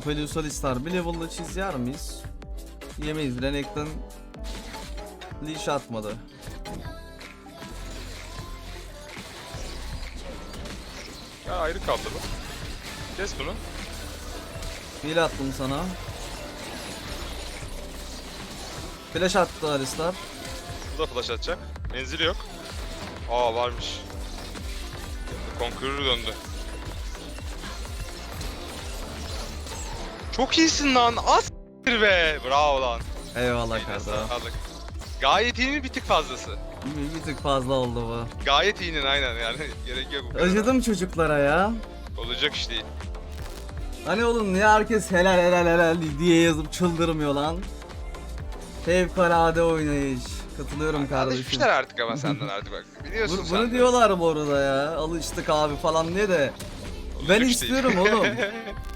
Aphelios Alistar bir level'da çiz yer miyiz? Yemeyiz. Renekton leash atmadı. Ya ayrı kaldı bu. Kes bunu. Heal attım sana. Flash attı Alistar. Bu da flash atacak. Menzili yok. Aa varmış. Conqueror döndü. Çok iyisin lan. Az s**tir be. Bravo lan. Eyvallah kardeşim. sağlık. Gayet iyinin bir tık fazlası. Bir, bir tık fazla oldu bu. Gayet iyinin aynen yani. Gerek yok bu kadar. Acıdım çocuklara ya. Olacak iş değil. Hani oğlum niye herkes helal helal helal diye yazıp çıldırmıyor lan? Fevkalade oynayış. Katılıyorum kardeşim. Alışmışlar artık ama senden artık bak. Biliyorsun bunu de. diyorlar bu arada ya. Alıştık abi falan diye de. Ben Olacak değil. istiyorum oğlum.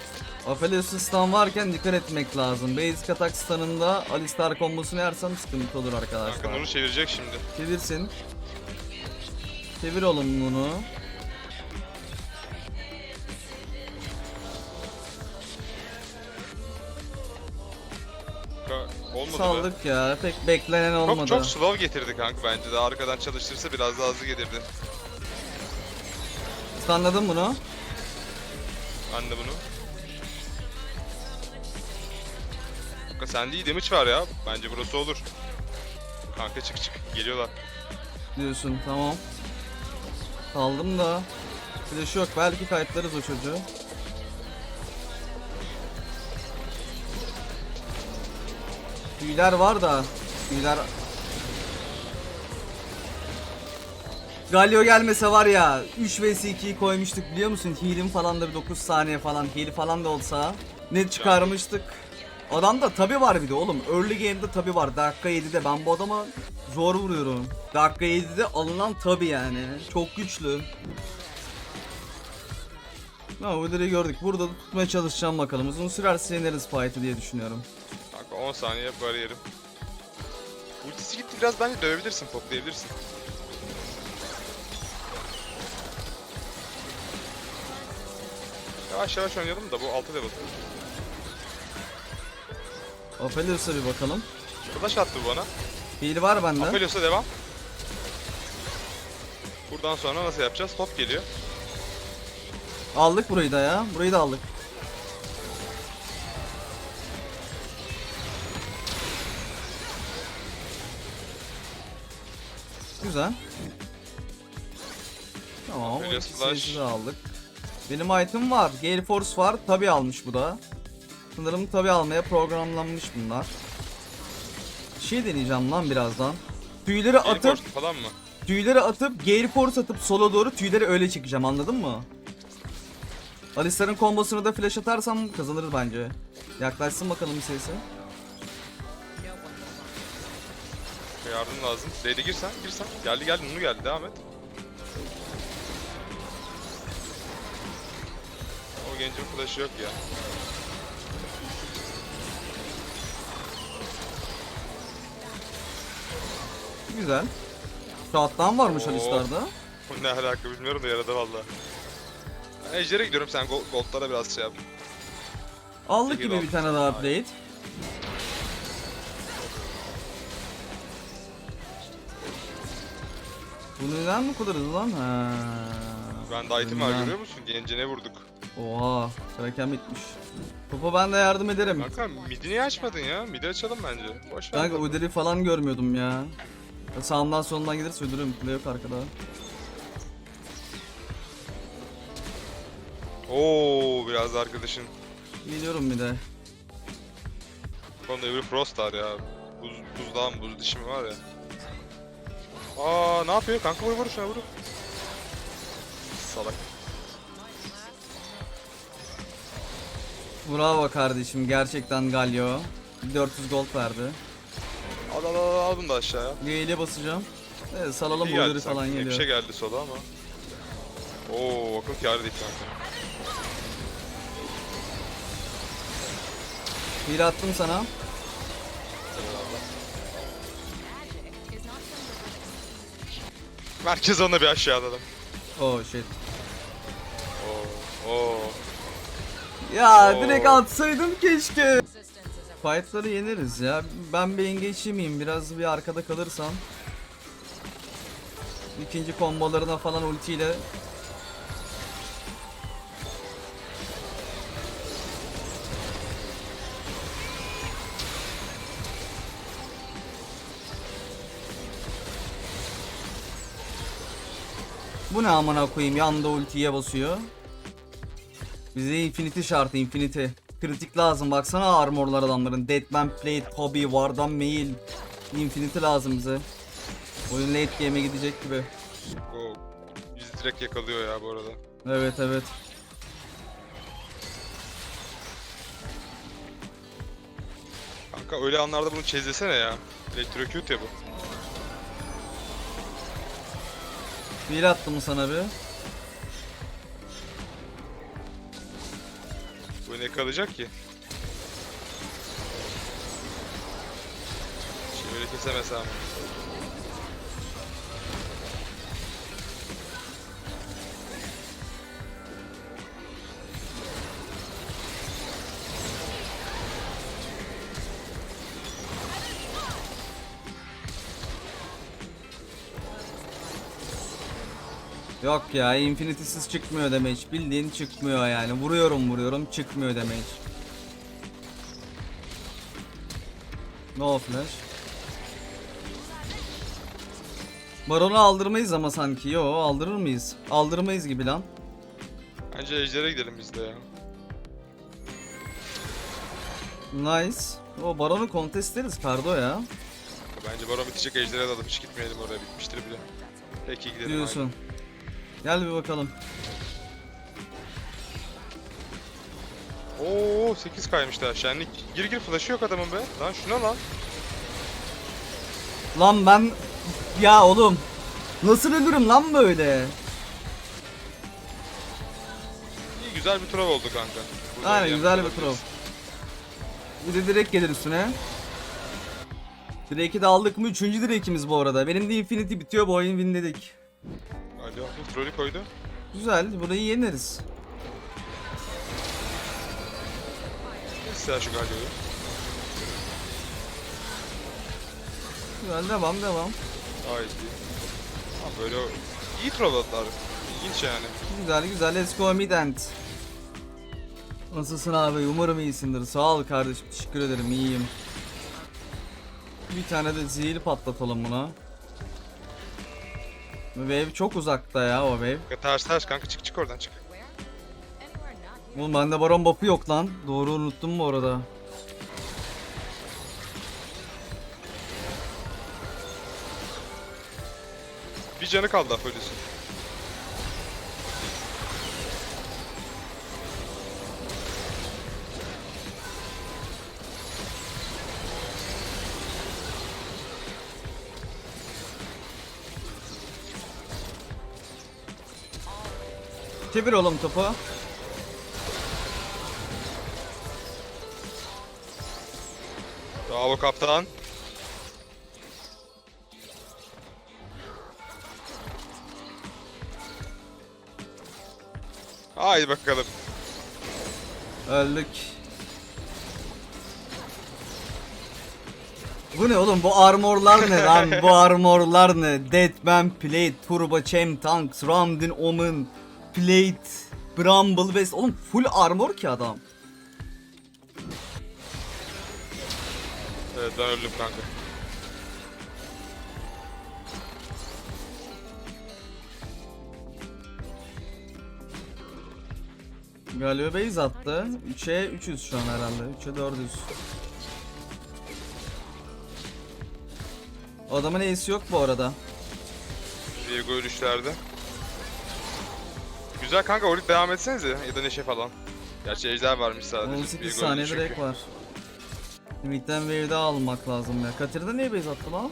Aphelios stun varken dikkat etmek lazım. Basic attack stun'ında Alistar kombosunu yersem sıkıntı olur Kanka arkadaşlar. bunu çevirecek şimdi. Çevirsin. Çevir oğlum bunu. Ka- Olmadı be. Saldık ya. Pek beklenen olmadı. Çok çok slow getirdi kanka bence. Daha arkadan çalıştırsa biraz daha hızlı gelirdi. Stunladın bunu. De bunu. Kanka sende iyi damage var ya. Bence burası olur. Kanka çık çık. Geliyorlar. Diyorsun tamam. Saldım da. Flash yok. Belki kayıtlarız o çocuğu. Tüyler var da. Tüyler... Galio gelmese var ya 3 vs 2'yi koymuştuk biliyor musun? Heal'in falan da bir 9 saniye falan heal falan da olsa ne çıkarmıştık. Adamda tabi var bir de oğlum. Early game'de tabi var. Dakika 7'de ben bu adama zor vuruyorum. Dakika 7'de alınan tabi yani. Çok güçlü. Ha Wither'ı gördük. Burada da tutmaya çalışacağım bakalım. Uzun sürerse yeneriz fight'ı diye düşünüyorum. Kanka 10 saniye bariyerim. Ultisi gitti biraz bence dövebilirsin, toplayabilirsin. Yavaş yavaş oynayalım da bu 6 level. Aphelios'a bir bakalım. Flash attı bu bana. Heal var bende. Aphelios'a devam. Buradan sonra nasıl yapacağız? Top geliyor. Aldık burayı da ya. Burayı da aldık. Güzel. Tamam. De aldık. Benim item var. Gale Force var. Tabi almış bu da. Sanırım tabi almaya programlanmış bunlar. Şey deneyeceğim lan birazdan. Tüyleri Geri atıp koştu falan mı? Tüyleri atıp Gale Force atıp sola doğru tüyleri öyle çekeceğim anladın mı? Alistar'ın kombosunu da flash atarsam kazanırız bence. Yaklaşsın bakalım sesi. Yardım lazım. Lade'e girsen, girsen. Geldi geldi, Nunu geldi. Devam et. O gencin flash'ı yok ya. Güzel. Şahattan varmış Oo. Alistar'da. Bu ne alaka bilmiyorum da yaradı valla. Ben Ejder'e gidiyorum sen gold, goldlara biraz şey yap. Aldık gibi bir tane daha update. Bu neden bu kadar hızlı lan? Ha. Ben de item var Bilmem. görüyor musun? Gencine vurduk. Oha, Kraken bitmiş. Topa ben de yardım ederim. Kanka midi niye açmadın ya? Midi açalım bence. Boş ver. Kanka Uderi falan görmüyordum ya. Ya Sağımdan solundan gelirse öldürürüm. Kule yok arkada. Oo biraz da arkadaşın. Geliyorum bir de. Konuda öbürü Frostar ya. Buz, buzdağın buz dişimi var ya. Aa ne yapıyor? Kanka vur vur şuna vur. Salak. Bravo kardeşim gerçekten Galio. 400 gold verdi. Al al al al bunu da aşağıya. Gale'e basacağım. Evet salalım İyi falan sanki. Bir geliyor. şey geldi sola ama. Oo akıl kârı değil kanka. Heal attım sana. Merkez ona bir aşağıda adam. Oh shit. Oo. Oo. Ya Oo. direkt atsaydım keşke. Fight'ları yeneriz ya. Ben bir engage yemeyeyim. Biraz bir arkada kalırsam. İkinci kombolarına falan ultiyle Bu ne amına koyayım yanda ultiye basıyor. Bize infinity şartı infinity. Kritik lazım baksana armorlar adamların. Deadman Plate, Kobe, Wardan Mail. Infinity lazım bize. Oyun late game'e gidecek gibi. O bizi direkt yakalıyor ya bu arada. Evet evet. Kanka öyle anlarda bunu çizlesene ya. Electrocute ya bu. Bir attım sana bir. Bu ne kalacak ki? Şöyle kesemesem. Yok ya infinity'siz çıkmıyor damage. Bildiğin çıkmıyor yani. Vuruyorum vuruyorum çıkmıyor damage. No flash. Baron'u aldırmayız ama sanki. Yo aldırır mıyız? Aldırmayız gibi lan. Bence ejder'e gidelim biz de ya. Nice. O Baron'u contestleriz Kardo ya. Bence Baron bitecek ejder'e dalıp hiç gitmeyelim oraya bitmiştir bile. Peki gidelim Diyorsun. Gel bir bakalım. Oo 8 kaymış daha şenlik. Gir gir flash'ı yok adamın be. Lan şuna lan. Lan ben... Ya oğlum. Nasıl ölürüm lan böyle? İyi güzel bir troll oldu kanka. Buradan Aynen güzel bir troll. Bir de direkt gelir üstüne. Drake'i de aldık mı? Üçüncü Drake'imiz bu arada. Benim de Infinity bitiyor bu oyun winledik. Alo, bu trollü koydu. Güzel burayı yeneriz. Neyse şu Galio'yu. Güzel devam devam. Gayet iyi. Ha böyle iyi trolladılar. İlginç yani. Güzel güzel let's go mid end. Nasılsın abi? Umarım iyisindir. Sağ ol kardeşim. Teşekkür ederim. iyiyim. Bir tane de zehir patlatalım buna. Wave çok uzakta ya o wave. Ters ters kanka çık çık oradan çık. Oğlum bende baron buff'u yok lan. Doğru unuttum bu arada. Bir canı kaldı Aphrodis'in. Çevir oğlum topu. Bravo kaptan. Haydi bakalım. Öldük. Bu ne oğlum bu armorlar ne lan bu armorlar ne Deadman Plate, Turbo Chem Tanks, Ramdin Omen, Plate, Bramble West oğlum full armor ki adam. Evet ben öldüm kanka. Galiba base attı. 3'e 300 şu an herhalde. 3'e 400. Adamın ace'i yok bu arada. Diego ölüşlerde. Güzel kanka Orit devam etsenize ya da Neşe falan. Gerçi ejder varmış sadece. 18 Viego saniye öldü çünkü. direkt var. Limit'ten wave daha almak lazım ya. Katerina niye base attı lan?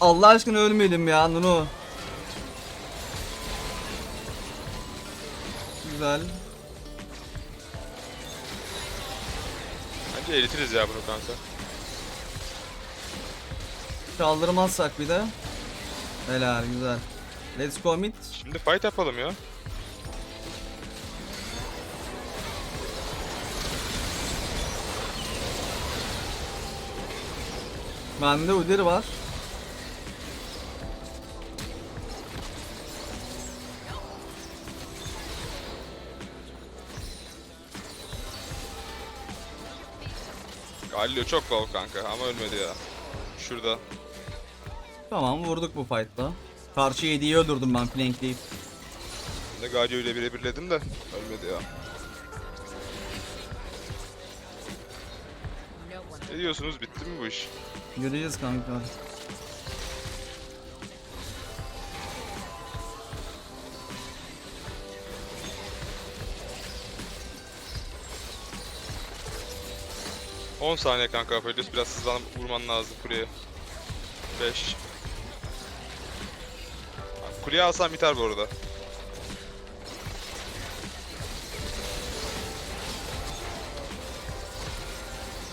Allah aşkına ölmeyelim ya Nunu. Güzel. Bence eritiriz ya bunu kanka. Kaldırmazsak bir de. Helal güzel. Let's go mid. Şimdi fight yapalım ya. Bende Udyr var. Galio çok low kanka ama ölmedi ya. Şurada. Tamam vurduk bu fight'ta. Karşı 7'yi öldürdüm ben flankleyip. Ben de Galio ile birebirledim de ölmedi ya. Ne diyorsunuz bitti mi bu iş? Göreceğiz kanka. 10 saniye kanka Aphelios biraz hızlanıp vurman lazım kuleye. 5 Kuleye alsam biter bu arada.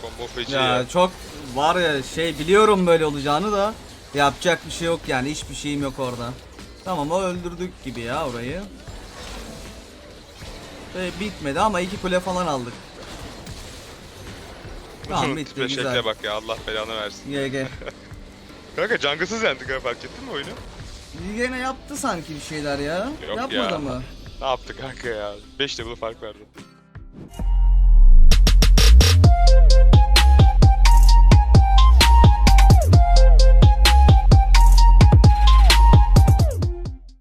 Combo feci Ya ya. çok var ya şey biliyorum böyle olacağını da yapacak bir şey yok yani hiçbir şeyim yok orada. Tamam o öldürdük gibi ya orayı. Ve bitmedi ama iki kule falan aldık. Tamam bitti Tipe güzel. şekle bak ya Allah belanı versin. GG. Kanka jungle'sız yendik ha fark ettin mi oyunu? Yine yaptı sanki bir şeyler ya. Yok Yapmadı ya. mı? Ne yaptı kanka ya? 5 level fark verdi.